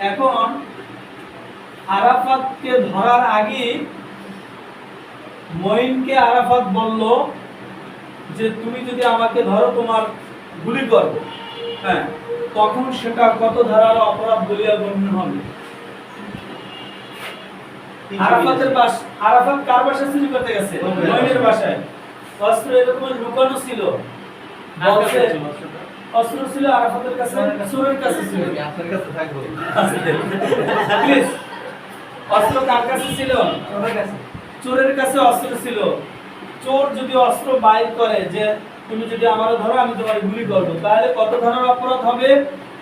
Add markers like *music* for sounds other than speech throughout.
এখন আরাফাতকে ধরার আগে মঈনকে আরাফাত বলল যে তুমি যদি আমাকে ধরো তোমার গুলি করব। হ্যাঁ তখন সেটা কত ধারার অপরাধ বলিয়া গণ্য হবে। আরাফাতের বাস আরাফাত কার বাসায় চুরি করতে গেছে? মঈনের বাসায়। অস্ত্র এরকম লুকানো ছিল। অস্ত্র ছিল আরাফাতের কাছে সুরের কাছে ছিল। আপনার কাছে থাকব। প্লিজ অস্ত্র কার কাছে ছিল? চোরের কাছে। অস্ত্র ছিল। চোর যদি অস্ত্র বাইর করে যে তুমি যদি আমার ধরো আমি তোমার গুলি করব। তাহলে কত ধরনের অপরাধ হবে?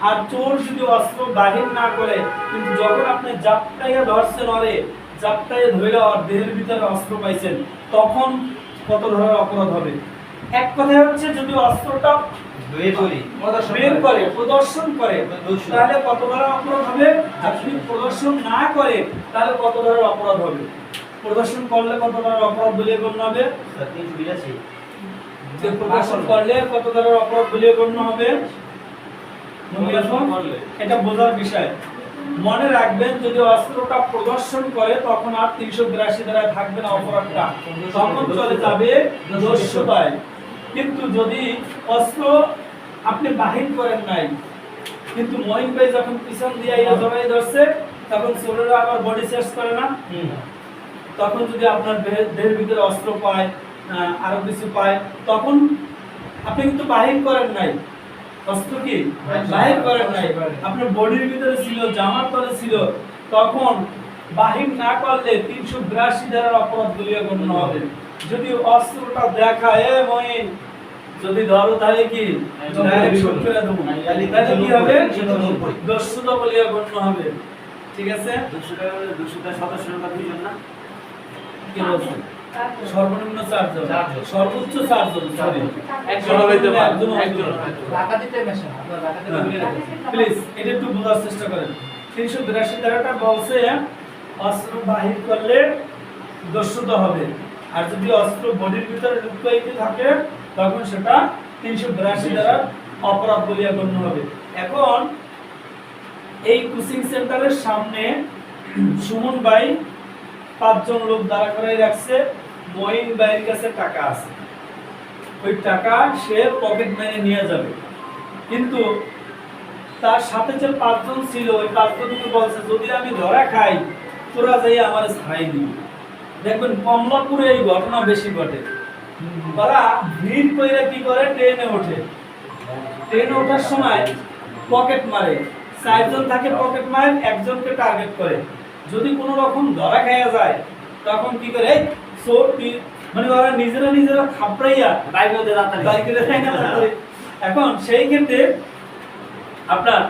আর চোর যদি অস্ত্র বাহির না করে কিন্তু যখন আপনি জাপটাইয়া ধরছেন অরে জাপটাইয়া ধরে ওর দেহের ভিতরে অস্ত্র পাইছেন তখন কত ধরনের অপরাধ হবে? এক কথা হচ্ছে যদি অস্ত্রটা বের করে। প্রদর্শন করে। তাহলে কত ধরনের অপরাধ হবে? আর যদি প্রদর্শন না করে তাহলে কত ধরনের অপরাধ হবে? প্রদর্শন করলে কত ধরনের অপরাধ বলে গণ্য হবে? যে প্রদর্শন করলে কত ধরনের অপরাধ বলে গণ্য হবে? মনে এটা বোঝার বিষয়। মনে রাখবেন যদি অস্ত্রটা প্রদর্শন করে তখন আর তিনশো বিরাশি দ্বারা থাকবে না অপরাধটা। তখন চলে যাবে দস্যুতায় কিন্তু যদি অস্ত্র আপনি বাহির করেন নাই। কিন্তু মহিন ভাই যখন পিছন দিয়ে ইয়া জড়াই ধরছে তখন সোলেরা আবার বডি সার্চ করে না। তখন যদি আপনার দেহের ভিতরে অস্ত্র পায় আরও কিছু পায় তখন আপনি কিন্তু বাহির করেন নাই। অস্ত্র কি? বাহির করেন নাই। আপনার বডির ভিতরে ছিল জামার তলে ছিল। তখন বাহির না করলে তিনশো বিরাশি ধারার অপরাধ বলিয়া গণ্য হবে। যদি অস্ত্রটা দেখা এ মহিন যদি ধরো তাহলে কি? ডাইরেক্ট শুট করে দেবো। তাহলে কি হবে? দস্যুতা বলিয়া গণ্য হবে। ঠিক আছে? কি বলছেন? সর্বনিম্ন চারজন। সর্বোচ্চ চারজন সরি একজন হইতে পারে, একজন একজন। মেশা আপনার ডাকাতিতে গুলি রাখেন। প্লিজ এটা একটু বোঝার চেষ্টা করেন। ধারাটা বলছে অস্ত্র বাহির করলে দস্যুতা হবে। আর যদি অস্ত্র বডির ভিতরে লুকাইতে থাকে, তখন সেটা তিনশো বিরাশি দ্বারা অপরাধ বলিয়া গণ্য হবে। এখন এই কোচিং সেন্টারের সামনে সুমন ভাই পাঁচজন লোক দাঁড়া করাই রাখছে। মঈন ভাইয়ের কাছে টাকা আছে। ওই টাকা সে পকেট মেরে নিয়ে যাবে। কিন্তু তার সাথে যে পাঁচজন ছিল, ওই পাঁচজনকে বলছে, যদি আমি ধরা খাই, তোরা যাই আমার ছাড়াই দিবি। দেখবেন কমলাপুরে এই ঘটনা বেশি ঘটে। তারা ভিড় করে কি করে? ট্রেনে ওঠে। ট্রেনে ওঠার সময় পকেট মারে। চারজন থাকে পকেট মারে একজনকে টার্গেট করে। যদি কোনো রকম ধরা খাইয়া যায় তখন কি করে? চোর মানে ওরা নিজেরা নিজেরা খাপড়াইয়া বাইকের *laughs* এখন সেই ক্ষেত্রে আপনার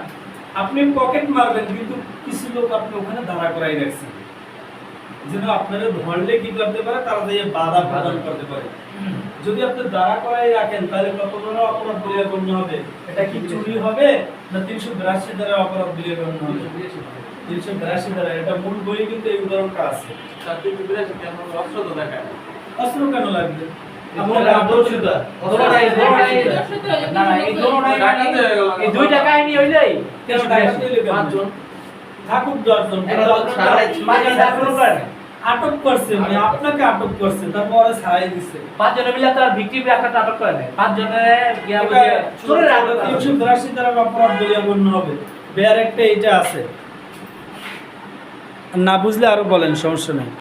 আপনি পকেট মারবেন কিন্তু কিছু লোক আপনি ওখানে দাঁড়া করাই রাখছেন। যেন আপনারা ধরলে কি করতে পারে? তারা দিয়ে বাধা প্রদান করতে পারে। যদি আপনি দাঁড়া করাই রাখেন তাহলে কত বড় অপরাধ বলিয়া গণ্য হবে। এটা কি চুরি হবে না তিনশো বিরাশি দ্বারা অপরাধ বলিয়া গণ্য হবে? তিনশো বিরাশি দ্বারা এটা মূল বই কিন্তু এই উদাহরণটা আছে। অস্ত্র কেন লাগবে? আপনার দস্যুতা দোনোটাই, দোনোটাই। না না এই দোনোটাই ডাকাতি হয়ে গেল। এই দুইটা কাহিনী হইলেই কেন কেন? পাঁচজন। থাকুক দশজন আটক করছে মানে আপনাকে আটক করছে তারপরে ছাড়াই দিছে। পাঁচজনে মিলে তার ভিকটিম একটা আটক করে গিয়া বুঝে চোরের আটক তিনশো বিরাশি দ্বারা অপরাধ বলিয়া গণ্য হবে। বেয়ার একটা এটা আছে। না বুঝলে আরও বলেন সমস্যা নেই।